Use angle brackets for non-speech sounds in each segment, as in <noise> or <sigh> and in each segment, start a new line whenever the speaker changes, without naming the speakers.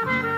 আজ <laughs>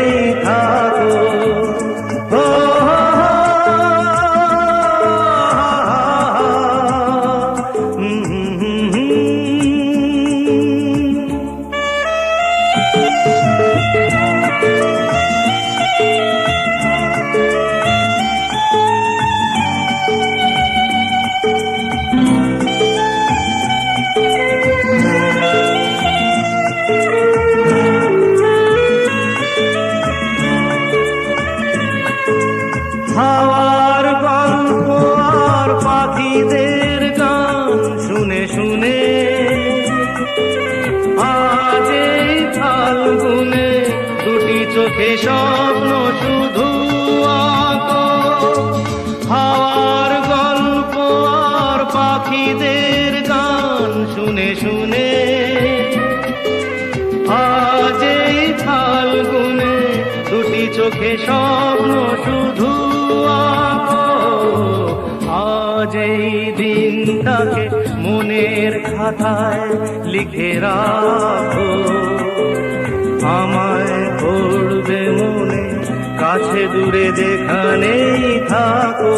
পাখিদের গান শুনে শুনে। আজ এই ফাল্গুনে দুটি চোখে স্বপ্ন শুধু হাওয়ার গল্প আর পাখিদের গান শুনে শুনে। আজ এই ফাল্গুনে দুটি চোখে স্বপ্ন শুধু এই দিনটাকে মনের খাতায় লিখে রাখো। আমায় পড়বে মনে কাছে দূরে যেখানেই থাকো।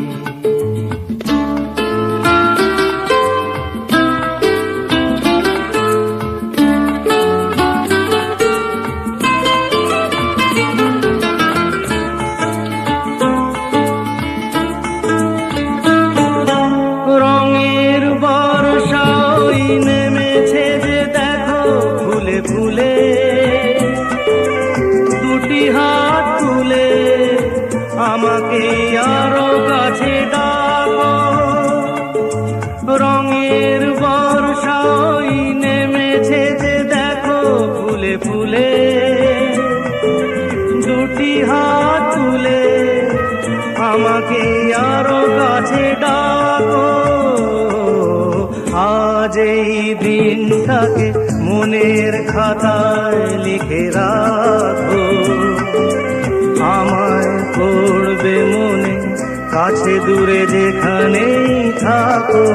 হাত তুলে আমাকে আরও কাছে ডাকো। আজ এই দিনটাকে মনের খাতায় লিখে রাখো। আমায় পড়বে মনে, কাছে দূরে যেখানেই থাকো।